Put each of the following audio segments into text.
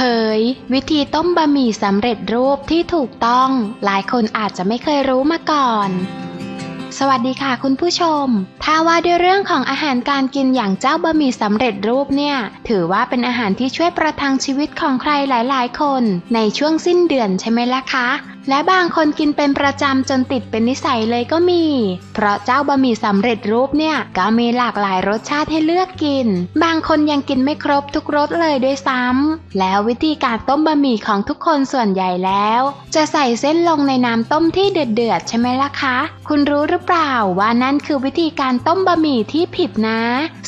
เผย วิธีต้มบะหมี่สำเร็จรูปที่ถูกต้องหลายคนอาจจะไม่เคยรู้มาก่อน สวัสดีค่ะคุณผู้ชม ถ้าว่าด้วยเรื่องของอาหารการกินอย่างเจ้าบะหมี่สำเร็จรูปเนี่ย ถือว่าเป็นอาหารที่ช่วยประทังชีวิตของใครหลาย ๆ คน ในช่วงสิ้นเดือนใช่ไหมล่ะคะ และบางคนกินเป็นประจำจนติดเป็นนิสัยเลยก็มี เพราะเจ้าบะหมี่สำเร็จรูปเนี่ยก็มีหลากหลายรสชาติให้เลือกกิน บางคนยังกินไม่ครบทุกรสเลยด้วยซ้ำแล้ววิธีการต้มบะหมี่ของทุกคนส่วนใหญ่แล้ว จะใส่เส้นลงในน้ำต้มที่เดือดๆใช่ไหมล่ะคะ คุณรู้หรือเปล่าว่านั่นคือวิธีการต้มบะหมี่ที่ผิดนะ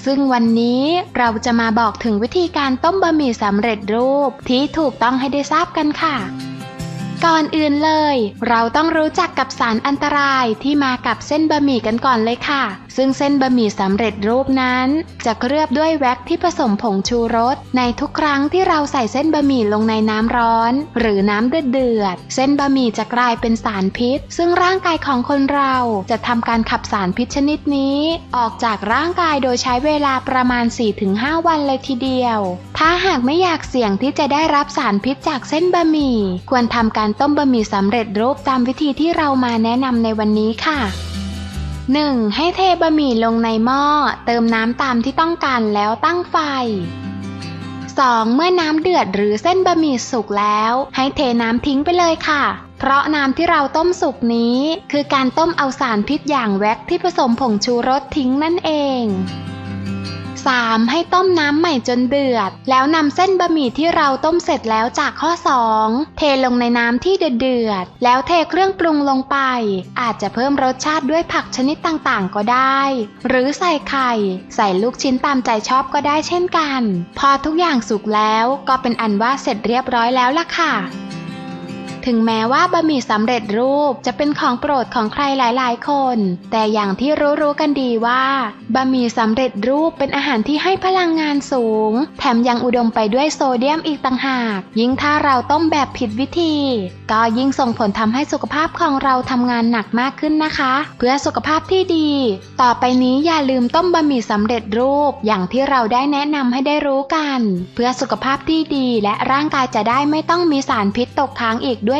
ซึ่งวันนี้เราจะมาบอกถึงวิธีการต้มบะหมี่สำเร็จรูปที่ถูกต้องให้ได้ทราบกันค่ะ ก่อนอื่นเลย เราต้องรู้จักกับสารอันตรายที่มากับเส้นบะหมี่กันก่อนเลยค่ะ ซึ่งเส้นบะหมี่สำเร็จรูปนั้น จะเคลือบด้วยแว็กที่ผสมผงชูรส ในทุกครั้งที่เราใส่เส้นบะหมี่ลงในน้ำร้อน หรือน้ำเดือดเส้นบะหมี่จะกลายเป็นสารพิษ ซึ่งร่างกายของคนเราจะทำการขับสารพิษชนิดนี้ ออกจากร่างกายโดยใช้เวลาประมาณ 4-5 วันเลยทีเดียว ถ้าหากไม่อยากเสี่ยงที่จะได้รับสารพิษจากเส้นบะหมี่ ควรทำการต้มบะหมี่สำเร็จรูปตามวิธีที่เรามาแนะนำในวันนี้ค่ะ 1. ให้เทบะหมี่ลงในหม้อ เติมน้ำตามที่ต้องการแล้วตั้งไฟ 2. เมื่อน้ำเดือดหรือเส้นบะหมี่สุกแล้ว ให้เทน้ำทิ้งไปเลยค่ะ เพราะน้ำที่เราต้มสุกนี้ คือการต้มเอาสารพิษอย่างแว็กที่ผสมผงชูรสทิ้งนั่นเอง 3. ให้ต้มน้ำใหม่จนเดือด แล้วนำเส้นบะหมี่ที่เราต้มเสร็จแล้วจากข้อ 2 เทลงในน้ำที่เดือดๆแล้วเทเครื่องปรุงลงไป อาจจะเพิ่มรสชาติด้วยผักชนิดต่างๆ ก็ได้ หรือใส่ไข่ ใส่ลูกชิ้นตามใจชอบก็ได้เช่นกัน พอทุกอย่างสุกแล้วก็เป็นอันว่าเสร็จเรียบร้อยแล้วล่ะค่ะ ถึงแม้ว่าบะหมี่สำเร็จรูปจะเป็นของโปรดของใครหลายๆ คน แต่อย่างที่รู้ๆกันดีว่าบะหมี่สำเร็จรูปเป็นอาหารที่ให้พลังงานสูง แถมยังอุดมไปด้วยโซเดียมอีกต่างหาก ยิ่งถ้าเราต้มแบบผิดวิธี ก็ยิ่งส่งผลทำให้สุขภาพของเราทำงานหนักมากขึ้นนะคะ เพื่อสุขภาพที่ดี ต่อไปนี้อย่าลืมต้มบะหมี่สำเร็จรูป อย่างที่เราได้แนะนำให้ได้รู้กัน เพื่อสุขภาพที่ดีและร่างกายจะได้ไม่ต้องมีสารพิษตกค้างอีกด้วย